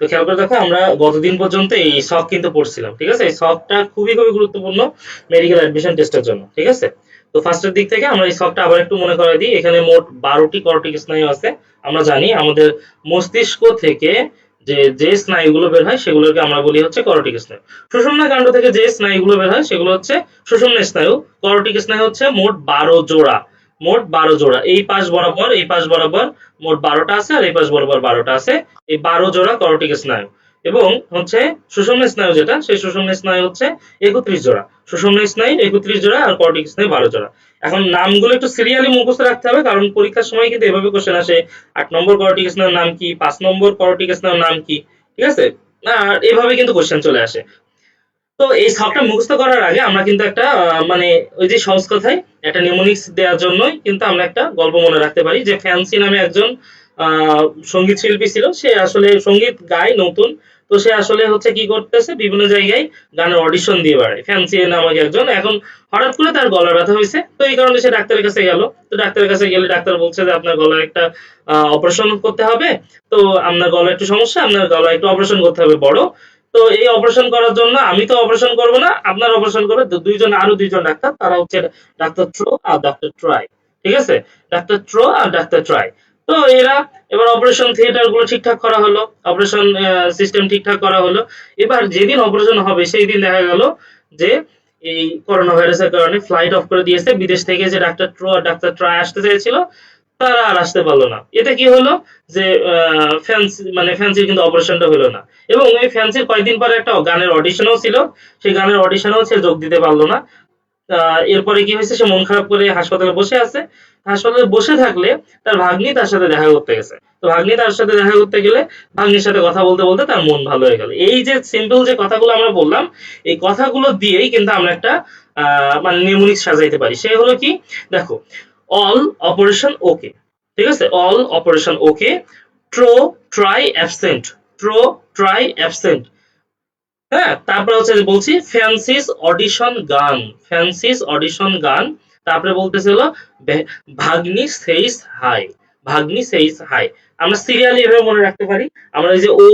তো খেয়াল করে দেখো, আমরা গতদিন পর্যন্ত এই শখ কিন্তু পড়ছিলাম ঠিক আছে? এই শখটা খুবই খুবই গুরুত্বপূর্ণ মেডিকেল অ্যাডমিশন টেস্টের জন্য, ঠিক আছে? তো ফার্স্টের দিক থেকে আমরা এই শখটা আবার একটু মনে করে দিই, এখানে মোট বারোটি কর্টিক স্নায়ু আছে, আমরা জানি আমাদের মস্তিষ্ক থেকে যে যে স্নায়ুগুলো বের হয় সেগুলোকে আমরা বলি হচ্ছে করটিক স্নায়ু। সুষুম্না কাণ্ড থেকে যে স্নায়ুগুলো বের হয় সেগুলো হচ্ছে সুষুম্না স্নায়ু করটিক স্নায়ু হচ্ছে মোট বারো জোড়া। মোট বারো জোড়া। এই পাশ বরাবর, এই পাশ বরাবর মোট বারোটা আছে আর এই পাশ বরাবর বারোটা আছে। এই বারো জোড়া করটিক স্নায়ু। এবং হচ্ছে সুষুম্না স্নায়ু যেটা, সেই সুষুম্না স্নায়ু হচ্ছে একত্রিশ জোড়া। সুষুম্না স্নায়ু একত্রিশ জোড়া আর করটিক স্নায়ু বারো জোড়া। এখন নামগুলো একটু সিরিয়ালি মুখস্থ রাখতে হবে, কারণ পরীক্ষার সময় কিন্তু এভাবে কোশ্চেন আসে, আট নম্বর করটিক স্নায়ুর নাম কি, পাঁচ নম্বর করটিক স্নায়ুর নাম কি, ঠিক আছে? আর এভাবে কিন্তু কোশ্চেন চলে আসে। তো এই সবটা মুখস্থ করার আগে আমরা কিন্তু একটা মানে ওই যে সহজ কথায় একটা নিউমোনিক্স দেওয়ার জন্যই কিন্তু আমরা একটা গল্প মনে রাখতে পারি যে ফ্যান্সি নামে একজন সংগীত শিল্পী ছিল। সে আসলে সংগীত গায় নতুন। তো সে আসলে হচ্ছে কি করতেছে? বিভিন্ন জায়গায় গানের অডিশন দিয়ে বেড়ায়। ফ্যান্সি নামক একজন। এখন হঠাৎ করে তার গলা ব্যথা হয়েছে। তো এই কারণে সে ডাক্তারের কাছে গেল। তো ডাক্তারের কাছে গেলে ডাক্তার বলছে যে, আপনার গলার একটা অপারেশন করতে হবে। তো আপনার গলা একটু সমস্যা, আপনার গলা একটু অপারেশন করতে হবে বড়। তো এই অপারেশন করার জন্য আমি তো অপারেশন করব না, আপনার অপারেশন করবে দুইজন আরও দুইজন ডাক্তার, তারা হচ্ছে ডাক্তার ট্রো আর ডাক্তার ট্রাই ঠিক আছে? ডাক্তার ট্রো আর ডাক্তার ট্রাই তো এরা এবার অপারেশন থিয়েটারগুলো ঠিকঠাক করা হলো অপারেশন সিস্টেম ঠিকঠাক করা হলো। এবার যেদিন অপারেশন হবে সেই দিন দেখা গেল যে এই করোনা ভাইরাসের কারণে ফ্লাইট অফ করে দিয়েছে। বিদেশ থেকে যে ডাক্তার ট্রো আর ডাক্তার ট্রাই আসতে চেয়েছিল তারা আর আসতে পারল না। এতে কি হলো? যে ফ্যান্সি মানে ফ্যান্সির কিন্তু অপারেশনটা হলো না। এবং এই ফ্যান্সির কয়েকদিন পরে একটা গানের অডিশনও ছিল। সেই গানের অডিশনেও সে যোগ দিতে পারল না। এরপরে কি হয়েছে? সে মন খারাপ করে হাসপাতালে বসে আছে। হাসপাতালে বসে থাকলে তার ভাগ্নি তার সাথে দেখা করতে গেছে। তো ভাগ্নি তার সাথে দেখা করতে গেলে ভাগ্নির সাথে কথা বলতে বলতে তার মন ভালো হয়ে গেল। এই যে সিম্পল যে কথাগুলো আমরা বললাম এই কথাগুলো দিয়েই কিন্তু আমরা একটা আহ, মানে নিউমোনিক সাজাইতে পারি। সে হলো কি? দেখো অল অপারেশন ওকে ঠিক আছে? All operation okay tro tri absent tro tri absent হ্যাঁ? তারপরে হচ্ছে বলছি fancies audition gun. Fancies audition gun. তারপরে বলতেছিল ভাগ্নি সেইস হাই ভাগ্নি সেইস হাই আমরা সিরিয়ালি এভাবে মনে রাখতে পারি। আমরা এই যে ও,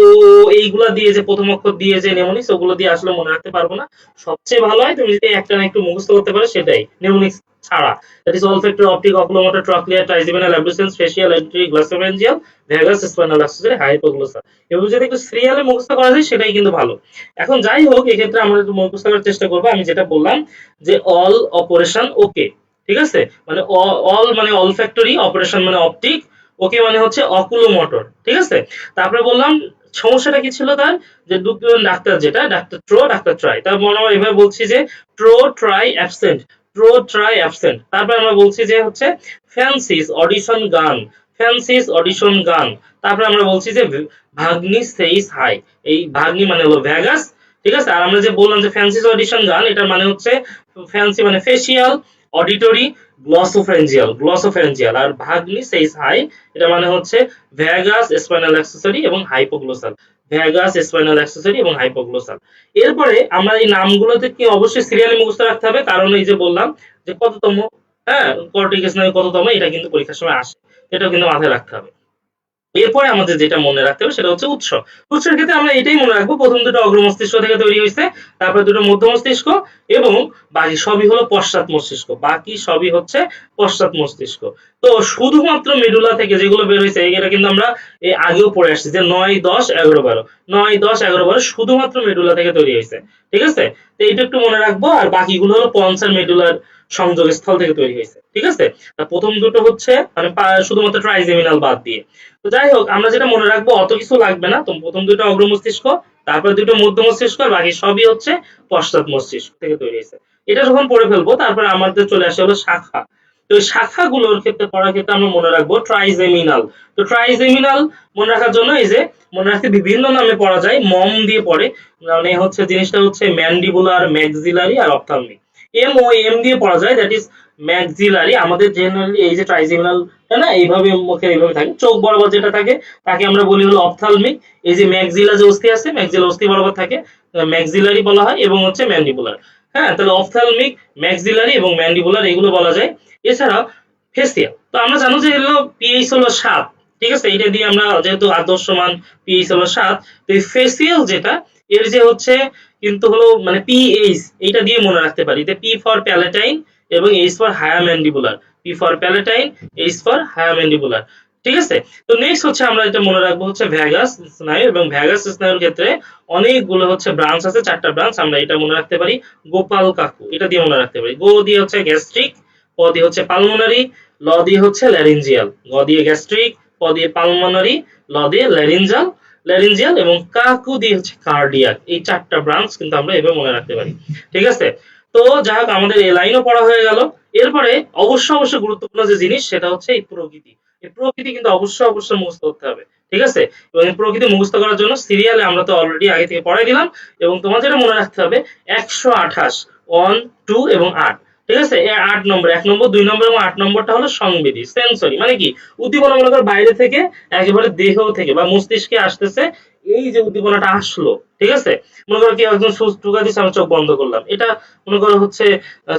এইগুলা দিয়ে যে প্রথম অক্ষর দিয়ে যে নেমোনিক্স ওগুলো দিয়ে আসলে মনে রাখতে পারব না। সবচেয়ে ভালো হয় তুমি যদি একটা না একটু মুখস্থ করতে পারো সেটাই। নেমোনিক্স ছাড়া। That is olfactory optic oculomotor trochlear trigeminal abducens facial entry glossopharyngeal vagus spinal accessory hypoglossal এগুলো যদি একটু সিরিয়ালে মুখস্থ করা যায়, সেটাই কিন্তু ভালো। এখন যাই হোক, এক্ষেত্রে আমরা একটু মুখস্থ করার চেষ্টা করব। আমি যেটা বললাম যে অল অপারেশন ওকে ঠিক আছে? মানে অল মানে অল ফ্যাক্টরি অপারেশন মানে অপটিক ওকে মানে হচ্ছে অকুলোমোটর ঠিক আছে? তারপরে বললাম, সমস্যাটা কি ছিল তার? যে দুজন ডাক্তার যেটা, ডাক্তার ট্রো ডাক্তার ট্রাই তার মনে হয় এভাবে বলছি যে tro tri absent tro tri absent তারপরে আমরা বলছি যে হচ্ছে fancies audition gun. Fancies audition gun. তারপরে আমরা বলছি যে ভাগ্নি সেইস হাই এই ভাগ্নি মানে হলো ভ্যাগাস ঠিক আছে? আর আমরা যে বললাম যে ফ্যান্সিস অডিশন গান, এটার মানে হচ্ছে ফ্যান্সি মানে ফেসিয়াল অডিটরি গ্লসোফ্রেঞ্জিয়াল গ্লসোফ্রেঞ্জিয়াল আর ভাগ্নি সেইস হাই এটা মানে হচ্ছে ভ্যাগাস স্পাইনাল অ্যাক্সেসরি এবং হাইপোগ্লোসাল ভ্যাগাস স্পাইনাল অ্যাক্সেসরি এবং হাইপোগ্লোসাল এরপরে আমরা এই নামগুলোতে কি অবশ্যই সিরিয়ালি মুখস্থ রাখতে হবে কারণ এই যে বললাম যে কততম হ্যাঁ কর্টিক স্নায়ু কততম, এটা কিন্তু পরীক্ষার সময় আসে। এটাও কিন্তু মাথায় রাখতে হবে। এরপরে আমাদের যেটা মনে রাখতে হবে সেটা হচ্ছে উৎস। উৎসের ক্ষেত্রে আমরা এটাই মনে রাখব, প্রথম দুটো অগ্র মস্তিষ্ক থেকে তৈরি হয়েছে, তারপরে দুটো মধ্য মস্তিষ্ক এবং বাকি সবই হলো পশ্চাৎ মস্তিষ্ক, বাকি সবই হচ্ছে পশ্চাৎ মস্তিষ্ক। তো শুধুমাত্র মেডুলা থেকে যেগুলো বের হয়েছে এটা কিন্তু আমরা এই আগেও পড়ে আসছি যে নয়, দশ, এগারো, বারো। নয়, দশ, এগারো, বারো শুধুমাত্র মেডুলা থেকে তৈরি হয়েছে, ঠিক আছে? এটা একটু মনে রাখব, আর বাকিগুলো হলো পঞ্চার মেডুলার সংযোগ স্থল থেকে তৈরি হয়েছে, ঠিক আছে? প্রথম দুটো হচ্ছে মানে শুধুমাত্র ট্রাইজেমিনাল বাদ দিয়ে। তো যাই হোক, আমরা যেটা মনে রাখব, অত কিছু লাগবে না। তো প্রথম দুটো অগ্র মস্তিষ্ক, তারপর দুটো মধ্য মস্তিষ্ক, আর বাকি সবই হচ্ছে পশ্চাৎ মস্তিষ্ক থেকে তৈরি হয়েছে। এটা যখন পড়ে ফেলব, তারপর আমাদের চলে আসে হলো শাখা। তো শাখাগুলোর ক্ষেত্রে পড়ার ক্ষেত্রে আমরা মনে রাখব ট্রাইজেমিনাল তো ট্রাইজেমিনাল মনে রাখার জন্য এই যে মনে রাখতে বিভিন্ন নামে পড়া যায়, মম দিয়ে পড়ে। মানে হচ্ছে জিনিসটা হচ্ছে ম্যান্ডিবুলার ম্যাক্সিলারি আর অপথালমিক এম ও এম দিয়ে পড়া যায় দ্যাট ইজ ম্যাক্সিলারি আমাদের জেনারেলি এই যে ট্রাইজেমিনাল না, এইভাবে মুখে এইভাবে থাকে। চোখ বরাবর যেটা থাকে, তাকে আমরা বলি হলো অপথালমিক এই যে ম্যাক্সিলা যে অস্থি আছে ম্যাক্সিলা অস্থি বরাবর থাকে ম্যাক্সিলারি বলা হয় এবং হচ্ছে ম্যান্ডিবুলার হ্যাঁ তাহলে অপথালমিক ম্যাক্সিলারি এবং ম্যান্ডিবুলার এগুলো বলা যায়। এছাড়া ফেসিয়াল তো আমরা জানো যে হলো পিএইচ হলো সাত, ঠিক আছে? এটা দিয়ে আমরা যেহেতু আদর্শ মান পিএইচ হলো সাত, তো এই ফেসিয়াল যেটা, এর যে হচ্ছে কিন্তু হলো মানে পিএইচ এইটা দিয়ে মনে রাখতে পারি। যে পি ফর প্যালেটাইন এবং H for higher mandibular P for palatine H for higher mandibular ঠিক আছে? তো নেক্সট হচ্ছে আমরা এটা মনে রাখব হচ্ছে ভ্যাগাস স্নায়ু এবং ভ্যাগাস স্নায়ুর ক্ষেত্রে অনেকগুলো হচ্ছে ব্রাঞ্চ আছে, চারটা ব্রাঞ্চ আমরা এটা মনে রাখতে পারি। গোপাল কাকু, এটা দিয়ে মনে রাখতে পারি। গো দিয়ে হচ্ছে গ্যাস্ট্রিক প দিয়ে হচ্ছে পালমোনারি ল দিয়ে হচ্ছে ল্যারিঞ্জিয়াল গ দিয়ে গ্যাস্ট্রিক প দিয়ে পালমোনারি ল দিয়ে ল্যারিঞ্জাল ল্যারিঞ্জিয়াল এবং কাকু দিয়ে হচ্ছে কার্ডিয়াক এই চারটা ব্রাঞ্চ কিন্তু আমরা এভাবে মনে রাখতে পারি। ঠিক আছে? তো যাই হোক, আমাদের এই লাইনও পড়া হয়ে গেল। এরপরে অবশ্য অবশ্য গুরুত্বপূর্ণ যে জিনিস সেটা হচ্ছে এই প্রকৃতি। এই প্রকৃতি কিন্তু অবশ্যই অবশ্যই মুখস্থ করতে হবে, ঠিক আছে? এবং প্রকৃতি মুখস্থ করার জন্য সিরিয়ালে আমরা তো অলরেডি আগে থেকে পড়াই দিলাম, এবং তোমার যেটা মনে রাখতে হবে, একশো আঠাশ ওয়ান টু এবং আট, ঠিক আছে? আট নম্বর, এক নম্বর, দুই নম্বর এবং আট নম্বরটা হলো সংবেদী সেন্সরি মানে কি? উদ্দীপনা মনে বাইরে থেকে, একেবারে দেহ থেকে বা মস্তিষ্কে আসতেছে এই যে উদ্দীপনাটা আসলো, ঠিক আছে? মনে করো কি, একজন সুচ টুকা দিচ্ছে আমি চোখ বন্ধ করলাম। এটা মনে করো হচ্ছে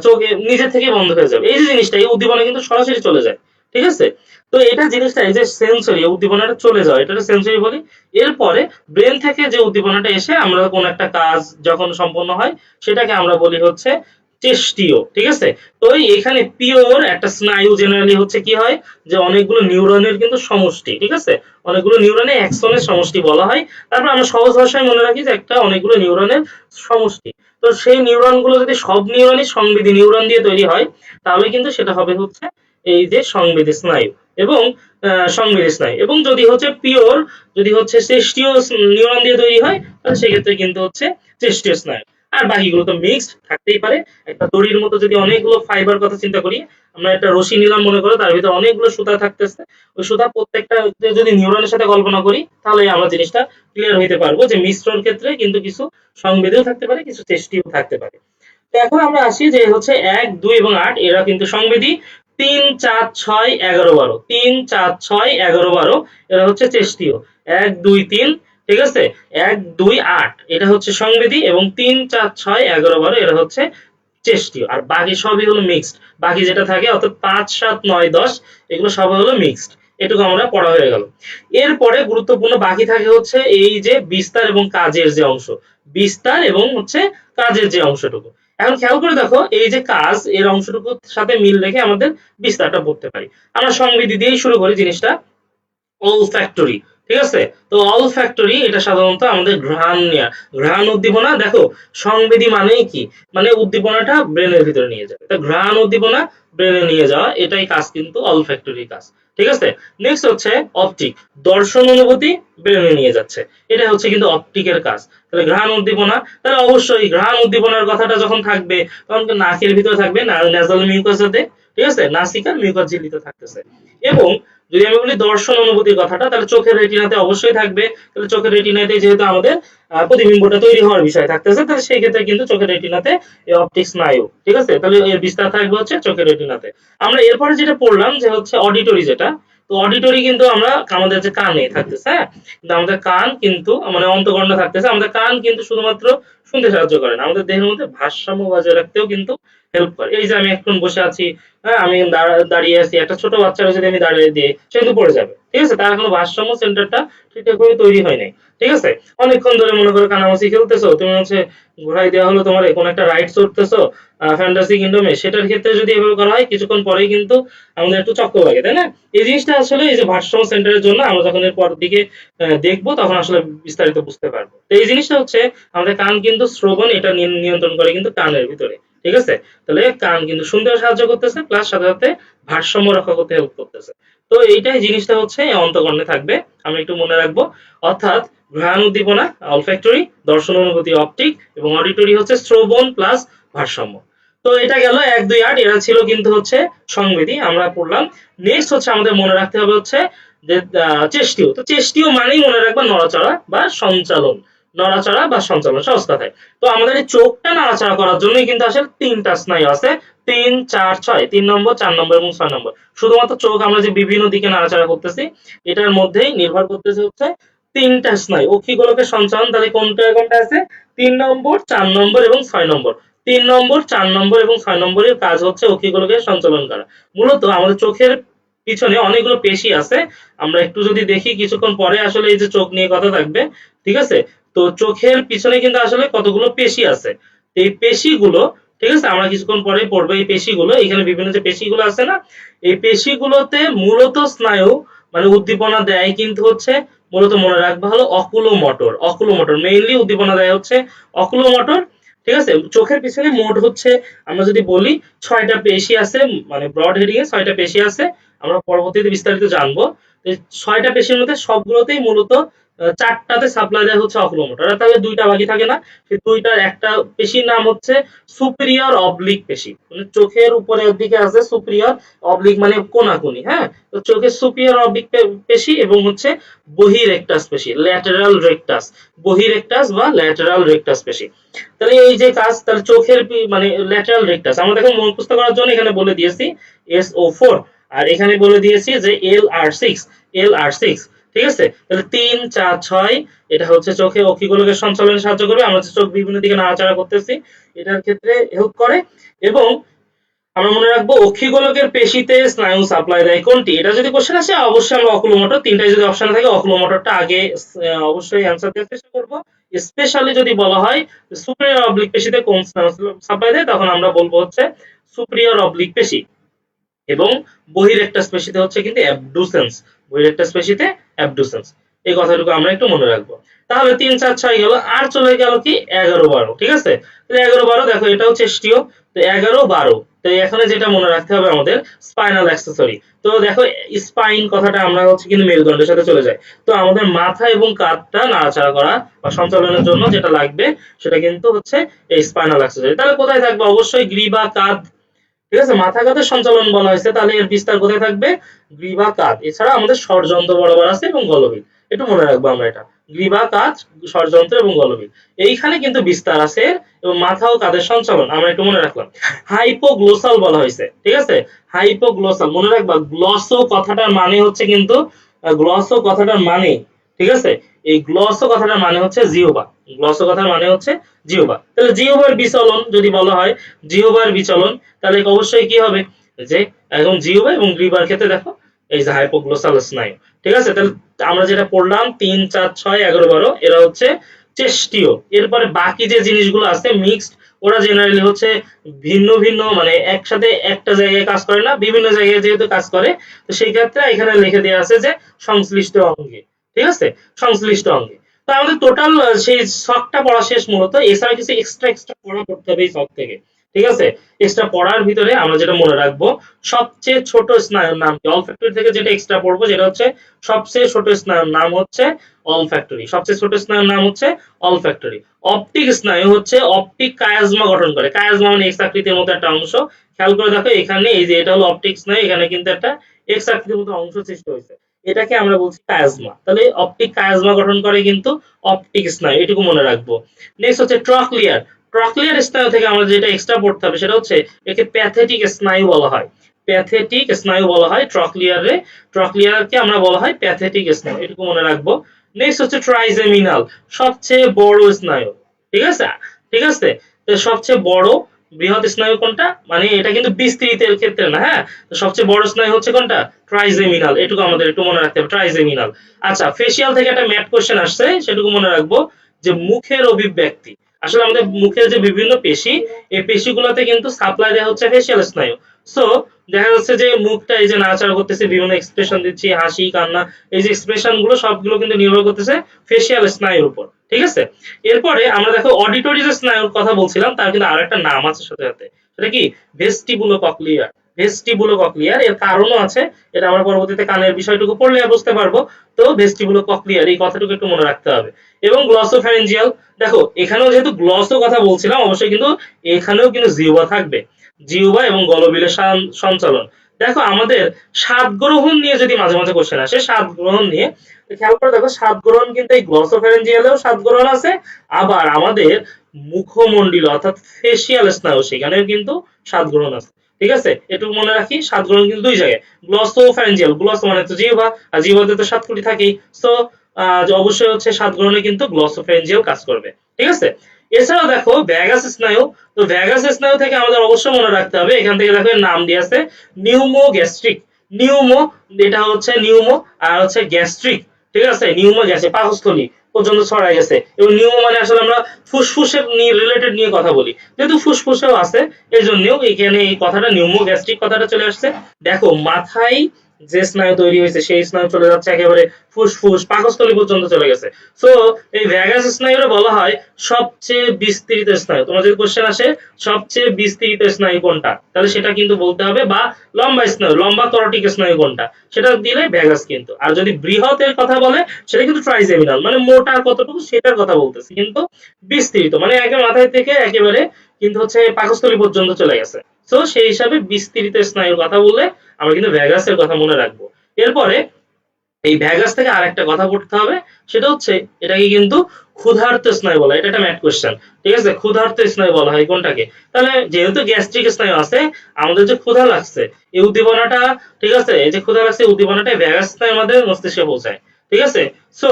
চোখ নিজে থেকে বন্ধ হয়ে যাবে। এই যে জিনিসটা, এই উদ্দীপনা কিন্তু সরাসরি চলে যায়, ঠিক আছে? তো এটা জিনিসটা, এই যে সেন্সরি উদ্দীপনাটা চলে যাওয়া এটা সেন্সরি বলি। এরপরে ব্রেন থেকে যে উদ্দীপনাটা এসে আমরা কোন একটা কাজ যখন সম্পন্ন হয়, সেটাকে আমরা বলি হচ্ছে চেষ্টীয় ঠিক আছে? তো এখানে পিওর একটা স্নায়ু জেনারেলি হচ্ছে কি হয়? যে অনেকগুলো নিউরনের কিন্তু সমষ্টি, ঠিক আছে? অনেকগুলো নিউরনে অ্যাক্সনের সমষ্টি বলা হয়। তারপর আমরা সহজ ভাষায় মনে রাখি যে একটা অনেকগুলো নিউরনের সমষ্টি। তো সেই নিউরনগুলো যদি সব নিউরনই সংবেদী নিউরন দিয়ে তৈরি হয়, তাহলে কিন্তু সেটা হবে হচ্ছে এই যে সংবেদী স্নায়ু এবং সংবেদী স্নায়ু। এবং যদি হচ্ছে পিওর, যদি হচ্ছে চেষ্টীয় নিউরন দিয়ে তৈরি হয়, তাহলে সেক্ষেত্রে কিন্তু হচ্ছে চেষ্টীয় স্নায়ু। আর বাকিগুলো তো মিক্সড থাকতেই পারে। একটা দড়ির মতো যদি অনেকগুলো ফাইবার কথা চিন্তা করি, আমরা একটা রশি নিলাম মনে করো, তার ভিতরে অনেকগুলো সুতা থাকতেছে। ওই সুতা প্রত্যেকটা যদি নিউরনের সাথে কল্পনা করি, তাহলে আমরা জিনিসটা ক্লিয়ার হইতে পারব যে মিশ্রর ক্ষেত্রে কিন্তু কিছু সংবেদীও থাকতে পারে, কিছু চেষ্টিও থাকতে পারে। তো এখন আমরা আসি যে হচ্ছে এক, দুই এবং আট, এরা কিন্তু সংবেদী। তিন, চার, ছয়, এগারো, বারো। তিন, চার, ছয়, এগারো, বারো, এরা হচ্ছে চেষ্টীয় এক, দুই, তিন ঠিক আছে? এক, দুই, আট। এটা হচ্ছে সংবিধি এবং তিন, চার, ছয়, এগারো, বারো, এটা হচ্ছে চেষ্টীয়। আর বাকি সবই হলো মিক্সড বাকি যেটা থাকে, অর্থাৎ পাঁচ, সাত, নয়, দশ, এগুলো সব হলো মিক্সড এটুকু আমরা পড়া হয়ে গেল। এরপরে গুরুত্বপূর্ণ বাকি থাকে হচ্ছে এই যে বিস্তার এবং কাজের যে অংশ। বিস্তার এবং হচ্ছে কাজের যে অংশটুকু। এখন খেয়াল করে দেখো, এই যে কাজ, এর অংশটুকুর সাথে মিল রেখে আমাদের বিস্তারটা পড়তে পারি। আমরা সংবিধি দিয়েই শুরু করি জিনিসটা। অল ফ্যাক্টরি ঠিক আছে? তো অল ফ্যাক্টরি এটা সাধারণত আমাদের ঘ্রাণ ঘ্রাণ উদ্দীপনা দেখো, সংবেদী মানেই কি? মানে উদ্দীপনাটা ব্রেনের ভিতরে নিয়ে যাবে ঘ্রাণ উদ্দীপনা ব্রেনে নিয়ে যাওয়া, এটাই কাজ কিন্তু অল ফ্যাক্টরি কাজ। ঠিক আছে? নেক্সট হচ্ছে অপটিক দর্শন অনুভূতি ব্রেনে নিয়ে যাচ্ছে। এটা হচ্ছে কিন্তু অপটিকের কাজ। তাহলে ঘ্রাণ উদ্দীপনা, তাহলে অবশ্যই ঘ্রাণ উদ্দীপনার কথাটা যখন থাকবে, তখন নাকের ভিতরে থাকবে ন্যাজাল মিউকাসেতে ঠিক আছে? নাসিকা ঝিল্লিত থাকতেছে। এবং যদি আমি বলি দর্শন অনুভূতির কথাটা, তাহলে চোখের রেটিনাতে অবশ্যই থাকবে। তাহলে চোখের রেটিনাতে যেহেতু আমাদের প্রতিবিম্বটা তৈরি হওয়ার বিষয় থাকতেছে, তাহলে সেই ক্ষেত্রে কিন্তু চোখের রেটিনাতে এই অপটিক স্নায়ু ঠিক আছে? তাহলে এর বিস্তার থাকবে হচ্ছে চোখের রেটিনাতে। আমরা এরপরে যেটা পড়লাম যে হচ্ছে অডিটরি যেটা তো অডিটরি কিন্তু আমরা আমাদের যে কানে থাকতেছে হ্যাঁ? কিন্তু আমাদের কান কিন্তু মানে অন্তকর্ণ থাকতেছে, আমাদের কান কিন্তু শুধুমাত্র শুনতে সাহায্য করে না, আমাদের দেহের মধ্যে ভারসাম্য বজায় রাখতেও কিন্তু হেল্প করে। এই যে আমি এখন বসে আছি হ্যাঁ? আমি দাঁড়িয়ে আছি, একটা ছোট বাচ্চারা যদি আমি দাঁড়িয়ে দিই সে কিন্তু পড়ে যাবে, ঠিক আছে? তার এখনও ভারসাম্য সেন্টারটা ঠিকঠাক করে তৈরি হয় নাই, ঠিক আছে? অনেকক্ষণ ধরে মনে করো কানামাছি খেলতেছো, তুমি হচ্ছে ঘোরাই দেওয়া হলো তোমার, কোন একটা রাইড চড়তেছো ফ্যান্টাসি কিংডমে সেটার ক্ষেত্রে যদি এভাবে করা হয়, কিছুক্ষণ পরেই কিন্তু আমাদের একটু চক্কর লাগে, তাই না? এই জিনিসটা আসলে এই যে ভারসাম্য সেন্টারের জন্য আমরা যখন এর পর দিকে দেখব, তখন আসলে বিস্তারিত বুঝতে পারব। তো এই জিনিসটা হচ্ছে, আমাদের কান কিন্তু শ্রবণ, এটা নিয়ন্ত্রণ করে কিন্তু কানের ভিতরে, ঠিক আছে? তাহলে কান কিন্তু শুনতেও সাহায্য করতেছে প্লাস সাথে সাথে ভারসাম্য রক্ষা করতে হেল্প করতেছে। তো এইটাই জিনিসটা হচ্ছে অন্তকর্ণে থাকবে, আমি একটু মনে রাখব। অর্থাৎ ঘ্রাণ উদ্দীপনা অলফ্যাক্টরি দর্শন অনুভূতি অপটিক এবং অডিটরি হচ্ছে শ্রবণ প্লাস ভারসাম্য। তো এটা গেল এক, দুই, আট এরা ছিল কিন্তু হচ্ছে সংবিধি, আমরা পড়লাম। নেক্সট হচ্ছে আমাদের মনে রাখতে হবে হচ্ছে যে চেষ্টীয় তো চেষ্টীয় মানেই মনে রাখবা নড়াচড়া বা সঞ্চালন। নড়াচড়া বা সঞ্চালন, সহজ কথায়। তো আমাদের এই চোখটা নাড়াচাড়া করার জন্যই কিন্তু আসলে তিনটা স্নায়ু আছে। তিন, চার, ছয়, তিন নম্বর, চার নম্বর এবং ছয় নম্বর। শুধুমাত্র চোখ আমরা যে বিভিন্ন দিকে নাড়াচাড়া করতেছি, এটার মধ্যেই নির্ভর করতেছে হচ্ছে তিনটা স্নায়ু। অক্ষিগোলকের সঞ্চালন তাহলে কোনটা কোনটা আছে? তিন নম্বর, চার নম্বর এবং ছয় নম্বর। তিন নম্বর, চার নম্বর এবং ছয় নম্বরের কাজ হচ্ছে অক্ষিগোলকের সঞ্চালন করা। মূলত আমাদের চোখের পিছনে অনেকগুলো পেশি আছে। আমরা একটু যদি দেখি, কিছুক্ষণ পরে আসলে এই যে চোখ নিয়ে কথা থাকবে, ঠিক আছে? তো চোখের পিছনে কিন্তু আসলে কতগুলো পেশি আছে? এই পেশিগুলো, ঠিক আছে? আমরা কিছুক্ষণ পরে পড়ব এই পেশিগুলো। এখানে বিভিন্ন যে পেশিগুলো আছে না, এই পেশিগুলোতে মূলত স্নায়ু মানে উদ্দীপনা দেয় কিন্তু হচ্ছে, মূলত মনে রাখবা হলো oculomotor oculomotor mainly উদ্দীপনা দেয় হচ্ছে অকুলো মোটর ঠিক আছে? চোখের পিছনে মোট হচ্ছে, আমরা যদি বলি ছয়টা পেশি আছে মানে ব্রড হেডিং এ ছয়টা পেশি আছে, আমরা পরবর্তীতে বিস্তারিত জানব। ছয়টা পেশির মধ্যে সবগুলোতেই মূলত চারটাতে সাপ্লাই দেয় হচ্ছে অকুলোমোটর তাহলে দুইটা বাকি থাকে না। সেই দুইটার একটা পেশির নাম হচ্ছে সুপিরিয়র অবলিক পেশি। মানে চোখের উপরের দিকে আছে সুপিরিয়র অবলিক মানে কোনাকুনি হ্যাঁ? তো চোখের সুপিরিয়র অবলিক পেশি এবং হচ্ছে বহিরেকটাস পেশি ল্যাটেরাল রেকটাস বহিরেকটাস বা ল্যাটেরাল রেকটাস পেশি। তাহলে এই যে কাজ, তাহলে চোখের মানে ল্যাটেরাল রেকটাস আমরা দেখো মুখস্থ করার জন্য এখানে বলে দিয়েছি এস ও ফোর আর এখানে বলে দিয়েছি যে এল আর সিক্স এল আর সিক্স ঠিক আছে? তাহলে তিন, চার, ছয়, এটা হচ্ছে চোখে অক্ষিগোলকের সঞ্চালনে সাহায্য করবে। আমরা চোখ বিভিন্ন দিকে নাড়াচাড়া করতেছি। এটার ক্ষেত্রে হেল্প করে। এবং আমরা মনে রাখব, অক্ষিগোলকের পেশিতে স্নায়ু সাপ্লাই দেয়। কোনটি? এটা যদি কোশ্চেন আসে, অবশ্যই আমরা অকুলোমোটর তিনটায় যদি অপশন থাকে অকুলোমোটরটা আগে অবশ্যই অ্যান্সার দেওয়ার চেষ্টা করব। স্পেশালি যদি বলা হয় সুপিরিয়র অবলিক পেশিতে কোন সাপ্লাই দেয়, তখন আমরা বলব হচ্ছে সুপিরিয়র অবলিক পেশি। এবং বহিরেকটাস পেশিতে হচ্ছে কিন্তু অ্যাবডুসেন্স বহিরেকটাস পেশিতে অ্যাবডুসেন্স এই কথাটুকু আমরা একটু মনে রাখব। তাহলে তিন, চার, ছয় গেল। আর চলে গেল কি? এগারো, বারো, ঠিক আছে? এগারো, বারো, দেখো, এটা হচ্ছে তো এগারো, বারো। তো এখানে যেটা মনে রাখতে হবে আমাদের স্পাইনাল অ্যাক্সেসরি তো দেখো স্পাইন কথাটা আমরা হচ্ছে কিন্তু মেরুদণ্ডের সাথে চলে যায় তো আমাদের মাথা এবং কাঁধটা নাড়াচাড়া করা বা সঞ্চালনের জন্য যেটা লাগবে, সেটা কিন্তু হচ্ছে এই স্পাইনাল অ্যাক্সেসরি তাহলে কোথায় থাকবে? অবশ্যই গ্রীবা কাঁধ ঠিক আছে মাথা কাঁধের সঞ্চালন বলা হয়েছে, তাহলে এর বিস্তার কোথায় থাকবে? গ্রীবা কাঁধ এছাড়া আমাদের ষড়যন্ত্র বরাবর আছে এবং গলবিল। একটু মনে রাখব আমরা এটা। গ্রীবা কাঁধ ষড়যন্ত্র এবং গলবিল। এইখানে কিন্তু বিস্তার আছে এবং মাথা ও কাঁধের সঞ্চালন, আমরা একটু মনে রাখলাম। হাইপোগ্লোসাল বলা হয়েছে, ঠিক আছে? হাইপোগ্লোসাল, মনে রাখবা, গ্লসো কথাটার মানে হচ্ছে কিন্তু গ্লসো কথাটার মানে ঠিক আছে? এই গ্লসো কথাটার মানে হচ্ছে জিহবা। গ্লসো কথার মানে হচ্ছে জিহবা। তাহলে জিহবার বিচলন যদি বলা হয়, জিহবার বিচলন, তাহলে অবশ্যই কি হবে? যে এখন জিহবা এবং গ্রীবার ক্ষেত্রে দেখো, এই যে হাইপোগ্লোসাল স্নায়ু। ঠিক আছে? তাহলে আমরা যেটা পড়লাম, তিন, চার, ছয়, এগারো, বারো, এরা হচ্ছে চেষ্টীয়। এরপরে বাকি যে জিনিসগুলো আছে মিক্সড ওরা জেনারেলি হচ্ছে ভিন্ন ভিন্ন মানে একসাথে একটা জায়গায় কাজ করে না, বিভিন্ন জায়গায় যেহেতু কাজ করে, তো সেই ক্ষেত্রে এখানে লিখে দেওয়া আছে যে সংশ্লিষ্ট অঙ্গে। ঠিক আছে? সংশ্লিষ্ট অঙ্গে। তো আমাদের টোটাল সেই শখটা পড়া শেষ মূলত। এছাড়া কিছু এক্সট্রা এক্সট্রা পড়া করতে হবে এই শখ থেকে। ঠিক আছে? এক্সট্রা পড়ার ভিতরে আমরা যেটা মনে রাখব, সবচেয়ে ছোট স্নায়ুর নাম কি? অলফ্যাক্টরি থেকে যেটা এক্সট্রা পড়ব যেটা হচ্ছে, সবচেয়ে ছোট স্নায়ুর নাম হচ্ছে অলফ্যাক্টরি সবচেয়ে ছোট স্নায়ুর নাম হচ্ছে অলফ্যাক্টরি অপটিক স্নায়ু হচ্ছে অপটিক কায়াজমা গঠন করে। কায়াজমা মানে এক্স আকৃতির মতো একটা অংশ। খেয়াল করে দেখো, এখানে এই যে এটা হলো অপটিক স্নায়ু, এখানে কিন্তু একটা এক্স আকৃতির মতো অংশ সৃষ্টি হয়েছে। এটাকে আমরা বলছি কায়াজমা। তাহলে অপটিক কায়াজমা গঠন করে কিন্তু অপটিক স্নায়ু এটুকু মনে রাখব। নেক্সট হচ্ছে ট্রকলিয়ার ট্রকলিয়ার স্নায়ু থেকে আমরা যেটা এক্সট্রা পড়তে হবে সেটা হচ্ছে একে প্যাথেটিক স্নায়ু বলা হয়। প্যাথেটিক স্নায়ু বলা হয় ট্রকলিয়ারে ট্রকলিয়ারকে আমরা বলা হয় প্যাথেটিক স্নায়ু, এটুকু মনে রাখব। নেক্সট হচ্ছে ট্রাইজেমিনাল সবচেয়ে বড় স্নায়ু। ঠিক আছে? ঠিক আছে? সবচেয়ে বড় বৃহৎ স্নায়ু কোনটা? মানে এটা কিন্তু বিস্তৃতের ক্ষেত্রে না হ্যাঁ? সবচেয়ে বড় স্নায়ু হচ্ছে কোনটা? ট্রাইজেমিনাল। এটুকু আমাদের একটু মনে রাখতে হবে, ট্রাইজেমিনাল। আচ্ছা ফেসিয়াল থেকে একটা ম্যাথ কোশ্চেন আসছে, সেটুকু মনে রাখব যে মুখের অভিব্যক্তি। আসলে আমাদের মুখের যে বিভিন্ন পেশি, এই পেশিগুলোতে কিন্তু সাপ্লাই দেওয়া হচ্ছে ফেসিয়াল স্নায়ু। সো দেখা যাচ্ছে যে মুখটা এই যে নাড়াচাড়া করতেছে, বিভিন্ন এক্সপ্রেশন দিচ্ছি, হাসি, কান্না, এই যে এক্সপ্রেশনগুলো সবগুলো কিন্তু নির্ভর করতেছে ফেসিয়াল স্নায়ুর উপর। ঠিক আছে? এরপরে আমরা দেখো অডিটরি যে স্নায়ুর কথা বলছিলাম, তার কিন্তু আরেকটা নাম আছে সাথে সাথে। সেটা কি? ভেস্টিবুলো ককলিয়ার ভেস্টিবুলো ককলিয়ার এর কারণও আছে। এটা আমরা পরবর্তীতে কানের বিষয়টুকু পড়লে বুঝতে পারব। তো ভেস্টিবুলো ককলিয়ার এই কথাটুকু একটু মনে রাখতে হবে। এবং গ্লসোফ্যারেঞ্জিয়াল দেখো, এখানেও যেহেতু গ্লসো কথা বলছিলাম, অবশ্যই কিন্তু এখানেও কিন্তু জিওবা থাকবে। জিওবা এবং গলবিলের সঞ্চালন। দেখো, আমাদের স্বাদ গ্রহণ নিয়ে যদি মাঝে মাঝে কোশ্চেন আসে স্বাদ গ্রহণ নিয়ে খেয়াল করে দেখো স্বাদ গ্রহণ কিন্তু এই গ্লসোফ্যারেঞ্জিয়ালেও স্বাদ গ্রহণ আছে, আবার আমাদের মুখমণ্ডল অর্থাৎ ফেসিয়াল স্নায়ু, সেখানেও কিন্তু স্বাদ গ্রহণ আছে। ঠিক আছে? একটু মনে রাখি সাত গ্রহণ কিন্তু দুই জায়গায়। গ্লসোফ্যারেঞ্জিয়াল গ্লস মানে তো জিহ্বা আর জিহ্বাতে তো সাত কোটি থাকেই। সো অবশ্যই হচ্ছে স্বাদ গ্রহণে কিন্তু গ্লসোফ্যারেঞ্জিয়াল কাজ করবে। ঠিক আছে? এছাড়াও দেখো ভ্যাগাস স্নায়ু। তো ভ্যাগাস স্নায়ু থেকে আমাদের অবশ্যই মনে রাখতে হবে, এখান থেকে দেখো নাম দিয়ে আছে নিউমো গ্যাস্ট্রিক নিউমো এটা হচ্ছে নিউমো আর হচ্ছে গ্যাস্ট্রিক ঠিক আছে? নিউমো গেছে, পাকস্থলী পর্যন্ত ছড়ায় গেছে। এবং নিউমো মানে আসলে আমরা ফুসফুসের রিলেটেড নিয়ে কথা বলি। যেহেতু ফুসফুসেও আছে এই জন্যেও এখানে এই কথাটা নিউমো গ্যাস্ট্রিক কথাটা চলে আসছে। দেখো, মাথায় যে স্নায়ু তৈরি হয়েছে, সেই স্নায়ু চলে যাচ্ছে একেবারে ফুসফুস, পাকস্থলী পর্যন্ত চলে গেছে। সো এই ভ্যাগাস স্নায়ুরে বলা হয় সবচেয়ে বিস্তৃত স্নায়ু। তোমার যদি কোশ্চেন আসে, সবচেয়ে বিস্তৃত স্নায়ু কোনটা? তাহলে সেটা কিন্তু বলতে হবে, বা লম্বা স্নায়ু, লম্বা করটিক স্নায়ু কোনটা? সেটা দিলে ভ্যাগাস কিন্তু। আর যদি বৃহতের কথা বলে, সেটা কিন্তু ট্রাইজেমিনাল মানে মোটা কতটুকু সেটার কথা বলতেছি, কিন্তু বিস্তৃত মানে একে মাথায় থেকে একেবারে কিন্তু হচ্ছে পাকস্থলী পর্যন্ত চলে গেছে। সো সেই হিসাবে বিস্তৃত স্নায়ুর কথা বললে আমরা কিন্তু ভ্যাগাসের কথা মনে রাখব। এরপরে এই ভ্যাগাস থেকে আরেকটা কথা পড়তে হবে, সেটা হচ্ছে এটাকে কিন্তু ক্ষুধার্ত স্নায়ু বলা। এটা একটা ম্যাথ কোশ্চেন ঠিক আছে? ক্ষুধার্ত স্নায়ু বলা হয় কোনটাকে? তাহলে যেহেতু গ্যাস্ট্রিক স্নায়ু আছে, আমাদের যে ক্ষুধা লাগছে, এই উদ্দীপনাটা, ঠিক আছে? এই যে ক্ষুধা লাগছে উদ্দীপনাটা ভ্যাগাস স্নায়ুর আমাদের মস্তিষ্কে পৌঁছায়, ঠিক আছে? সো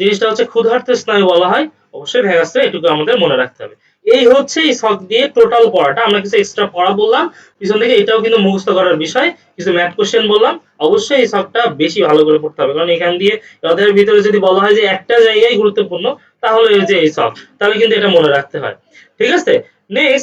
জিনিসটা হচ্ছে ক্ষুধার্ত স্নায়ু বলা হয়, অবশ্যই ভ্যাগাসটা এটুকু আমাদের মনে রাখতে হবে। এই হচ্ছে এই সব দিয়ে টোটাল পড়াটা। আমরা কিছু এক্সট্রা পড়া বললাম, পিছন থেকে এটাও কিন্তু মুখস্থ করার বিষয়, কিছু ম্যাথ কোশ্চেন বললাম। অবশ্যই এই সবটা বেশি ভালো করে পড়তে হবে, কারণ এখান দিয়ে তাদের ভিতরে যদি বলা হয় যে একটা জায়গায় গুরুত্বপূর্ণ, তাহলে যে এই সব, তাহলে কিন্তু এটা মনে রাখতে হয়। ঠিক আছে? নেক্সট